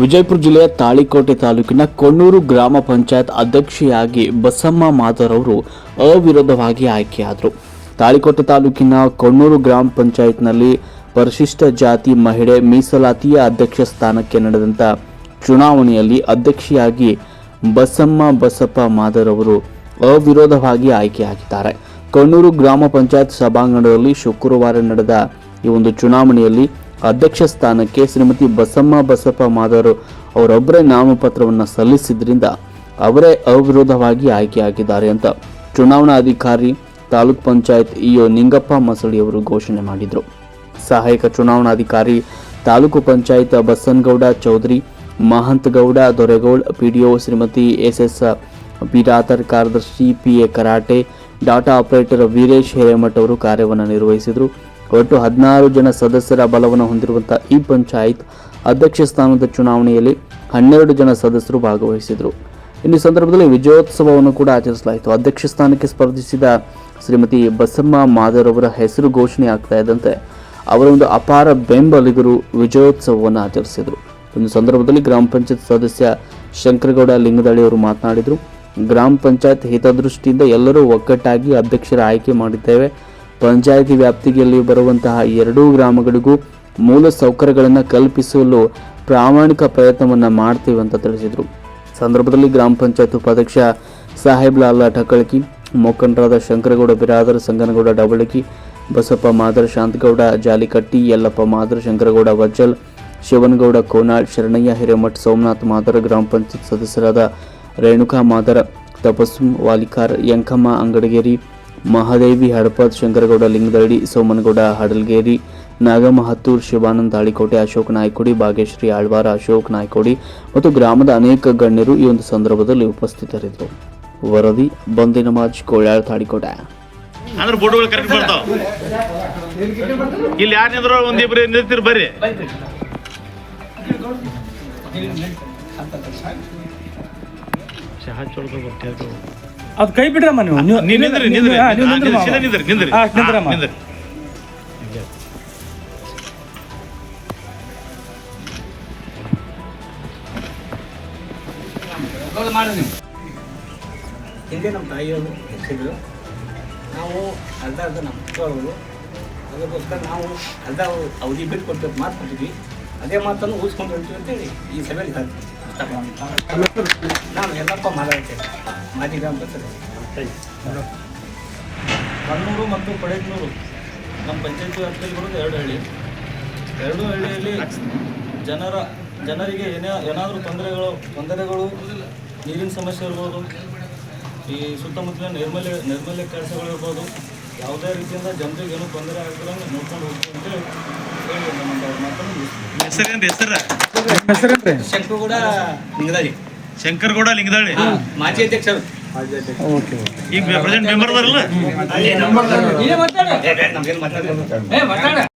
ವಿಜಯಪುರ ಜಿಲ್ಲೆಯ ತಾಳಿಕೋಟೆ ತಾಲೂಕಿನ ಕೊಣ್ಣೂರು ಗ್ರಾಮ ಪಂಚಾಯತ್ ಅಧ್ಯಕ್ಷೆಯಾಗಿ ಬಸಮ್ಮ ಮಾದರ್ ಅವರು ಅವಿರೋಧವಾಗಿ ಆಯ್ಕೆಯಾದರು. ತಾಳಿಕೋಟೆ ತಾಲೂಕಿನ ಕೊಣ್ಣೂರು ಗ್ರಾಮ ಪಂಚಾಯತ್ನಲ್ಲಿ ಪರಿಶಿಷ್ಟ ಜಾತಿ ಮಹಿಳೆ ಮೀಸಲಾತಿಯ ಅಧ್ಯಕ್ಷ ಸ್ಥಾನಕ್ಕೆ ನಡೆದಂಥ ಚುನಾವಣೆಯಲ್ಲಿ ಅಧ್ಯಕ್ಷೆಯಾಗಿ ಬಸಮ್ಮ ಬಸಪ್ಪ ಮಾದರ್ ಅವರು ಅವಿರೋಧವಾಗಿ ಆಯ್ಕೆಯಾಗಿದ್ದಾರೆ. ಕೊಣ್ಣೂರು ಗ್ರಾಮ ಪಂಚಾಯತ್ ಸಭಾಂಗಣದಲ್ಲಿ ಶುಕ್ರವಾರ ನಡೆದ ಈ ಒಂದು ಚುನಾವಣೆಯಲ್ಲಿ ಅಧ್ಯಕ್ಷ ಸ್ಥಾನಕ್ಕೆ ಶ್ರೀಮತಿ ಬಸಮ್ಮ ಬಸಪ್ಪ ಮಾದರ್ ಅವರೊಬ್ಬರೇ ನಾಮಪತ್ರವನ್ನು ಸಲ್ಲಿಸಿದ್ರಿಂದ ಅವರೇ ಅವಿರೋಧವಾಗಿ ಆಯ್ಕೆಯಾಗಿದ್ದಾರೆ ಅಂತ ಚುನಾವಣಾ ಅಧಿಕಾರಿ ತಾಲೂಕ್ ಪಂಚಾಯತ್ ಇಒ ನಿಂಗಪ್ಪ ಮಸಳಿ ಅವರು ಘೋಷಣೆ ಮಾಡಿದರು. ಸಹಾಯಕ ಚುನಾವಣಾಧಿಕಾರಿ taluk panchayat Basangouda Chaudhary, Mahantagouda Doregoud, PDO Shrimati S S Piratar ಕಾರ್ಯದರ್ಶಿ ಪಿ ಎ ಕರಾಟೆ, ಡಾಟಾ ಆಪರೇಟರ್ ವೀರೇಶ್ ಹಿರೇಮಠ್ ಅವರು ಕಾರ್ಯವನ್ನು ನಿರ್ವಹಿಸಿದರು. ಒಟ್ಟು ಹದಿನಾರು ಜನ ಸದಸ್ಯರ ಬಲವನ್ನು ಹೊಂದಿರುವಂತಹ ಈ ಪಂಚಾಯತ್ ಅಧ್ಯಕ್ಷ ಸ್ಥಾನದ ಚುನಾವಣೆಯಲ್ಲಿ ಹನ್ನೆರಡು ಜನ ಸದಸ್ಯರು ಭಾಗವಹಿಸಿದರು. ಇನ್ನು ಸಂದರ್ಭದಲ್ಲಿ ವಿಜಯೋತ್ಸವವನ್ನು ಕೂಡ ಆಚರಿಸಲಾಯಿತು. ಅಧ್ಯಕ್ಷ ಸ್ಥಾನಕ್ಕೆ ಸ್ಪರ್ಧಿಸಿದ ಶ್ರೀಮತಿ ಬಸಮ್ಮ ಮಾದರ್ ಅವರ ಹೆಸರು ಘೋಷಣೆ ಆಗ್ತಾ ಇದ್ದಂತೆ ಅವರ ಒಂದು ಅಪಾರ ಬೆಂಬಲಿಗರು ವಿಜಯೋತ್ಸವವನ್ನು ಆಚರಿಸಿದರು. ಒಂದು ಸಂದರ್ಭದಲ್ಲಿ ಗ್ರಾಮ ಪಂಚಾಯತ್ ಸದಸ್ಯ ಶಂಕರಗೌಡ ಲಿಂಗದಳ್ಳಿ ಅವರು ಮಾತನಾಡಿದರು. ಗ್ರಾಮ ಪಂಚಾಯತ್ ಹಿತದೃಷ್ಟಿಯಿಂದ ಎಲ್ಲರೂ ಒಗ್ಗಟ್ಟಾಗಿ ಅಧ್ಯಕ್ಷರ ಆಯ್ಕೆ ಮಾಡಿದ್ದೇವೆ. ಪಂಚಾಯಿತಿ ವ್ಯಾಪ್ತಿಯಲ್ಲಿ ಬರುವಂತಹ ಎರಡೂ ಗ್ರಾಮಗಳಿಗೂ ಮೂಲ ಸೌಕರ್ಯಗಳನ್ನು ಕಲ್ಪಿಸಲು ಪ್ರಾಮಾಣಿಕ ಪ್ರಯತ್ನವನ್ನು ಮಾಡ್ತೀವಿ ಅಂತ ತಿಳಿಸಿದರು. ಸಂದರ್ಭದಲ್ಲಿ ಗ್ರಾಮ ಪಂಚಾಯತ್ ಉಪಾಧ್ಯಕ್ಷ ಸಾಹೇಬ್ ಲಾಲ್ ಠಕ್ಕಳಕಿ ಮುಖಂಡರಾದ ಶಂಕರಗೌಡ ಬಿರಾದರ್, ಸಂಗನಗೌಡ ಡಬಳಕಿ, ಬಸಪ್ಪ ಮಾದರ್, ಶಾಂತಗೌಡ ಜಾಲಿಕಟ್ಟಿ, ಯಲ್ಲಪ್ಪ ಮಾದರ್, ಶಂಕರಗೌಡ ವಜ್ಜಲ್, ಶಿವನಗೌಡ ಕೋನಾಳ್, ಶರಣಯ್ಯ ಹಿರೇಮಠ್, ಸೋಮನಾಥ್ ಮಾದರ್, ಗ್ರಾಮ ಪಂಚಾಯತ್ ಸದಸ್ಯರಾದ ರೇಣುಕಾ ಮಾದರ್, ತಪಸ್ಸು ವಾಲಿಕಾರ್, ಯಂಕಮ್ಮ ಅಂಗಡಗೇರಿ ಮಹಾದೇವಿ ಹಡಪದ್ ಶಂಕರಗೌಡ ಲಿಂಗದಳ್ಳಿ ಸೋಮನಗೌಡ ಹಡಲ್ಗೇರಿ ನಾಗಮಹತ್ತೂರ್ ಶಿವಾನಂದ ಹಳಿಕೋಟೆ ತಾಳಿಕೋಟೆ ಅಶೋಕ್ ನಾಯ್ಕೋಡಿ ಭಾಗ್ಯಶ್ರೀ ಆಳ್ವಾರ ಅಶೋಕ್ ನಾಯ್ಕೋಡಿ ಮತ್ತು ಗ್ರಾಮದ ಅನೇಕ ಗಣ್ಯರು ಈ ಒಂದು ಸಂದರ್ಭದಲ್ಲಿ ಉಪಸ್ಥಿತರಿದ್ದರು. ವರದಿ ಬಂದಿನ ಮಾಜ್ ಕೋಳ್ಯಾಳ್ ತಾಳಿಕೋಟೆ ಅಂದ್ರೆ ಬೋರ್ಡ್ಗಳು ಕರೆಕ್ಟ್ ಬರ್ತಾವ? ಇಲ್ಲಿ ಯಾರು ನಿಂದ್ರ? ಒಂದಿಬ್ರು ನಿಂತಿರ್ ಬರ್ರಿ. ಚಹಾ ಚೊಳ್ಕೊ ಅದು. ಕೈ ಬಿಡ್ರಮ್ಮ ನೀವು. ನೀವು ನೀವ್ ನಿಂದ್ರಿ ನಿಂದ್ರಿ. ಹಾ, ನೀವು ಹಾ, ನಿಂದ್ರಿ ನಿಂದ್ರಿ, ಸೀದಾ ನಿಂದ್ರಿ ನಿಂದ್ರಿ. ಹಾ, ಹಾ, ನಿಂದ್ರಿ. ಹಿಂದೆ ನಮ್ಮ ತಾಯಿಯವರು ಹೆಚ್ಚಿದ್ರು ನಾವು ಅರ್ಧ ಅರ್ಧ ನಮ್ಮ ಮಕ್ಕಳವರು ಅದಕ್ಕೋಸ್ಕರ ನಾವು ಅರ್ಧ ಅವಧಿ ಬಿಟ್ಟು ಕೊಟ್ಟು ಮಾತು ಕೊಟ್ಟಿದ್ವಿ. ಅದೇ ಮಾತನ್ನು ಊಹಿಸ್ಕೊಂಡು ಹೊಂಟಿವಿ ಅಂತೇಳಿ ಈ ಸಭೆಯಲ್ಲಿ ಹೇಳ್ತೀನಿ ನಾನು ಎಲ್ಲಪ್ಪ ಮಾತಾಡ್ತೇನೆ ಮಾಜಿ ಅಂತ ಕಣ್ಣೂರು ಮತ್ತು ಪಡೇಕ್ನೂರು ನಮ್ಮ ಪಂಚಾಯತಿ ವ್ಯಾಪ್ತಿಯಲ್ಲಿ ಬರೋದು ಎರಡು ಹಳ್ಳಿ. ಎರಡು ಹಳ್ಳಿಯಲ್ಲಿ ಜನರ ಜನರಿಗೆ ಏನೇ ಏನಾದರೂ ತೊಂದರೆಗಳು ತೊಂದರೆಗಳು ನೀರಿನ ಸಮಸ್ಯೆ ಇರ್ಬೋದು ಈ ಸುತ್ತಮುತ್ತಲಿನ ನೈರ್ಮಲ್ಯ ನೈರ್ಮಲ್ಯ ಕೆಲಸಗಳು ಇರ್ಬೋದು ಯಾವುದೇ ರೀತಿಯಿಂದ ಜನರಿಗೆ ಏನೂ ತೊಂದರೆ ಆಗ್ತಿರಂಗೆ ನೋಡ್ಕೊಂಡು ಹೋಗ್ತೀವಿ ಅಂತ ಹೇಳಿ ನಮ್ಮ ಮಾತನ್ನು ಹೆಸರು ಹೆಸರು? ಶಂಕು ಕೂಡ ನಿಂಗದಾಳಿ ಶಂಕರಗೌಡ ಲಿಂಗದಳ್ಳಿ. ಮಾಜಿ ಅಧ್ಯಕ್ಷರು. ಈಗ ಪ್ರೆಸೆಂಟ್ ಮೆಂಬರ್ ಅದಾರಲ್ಲ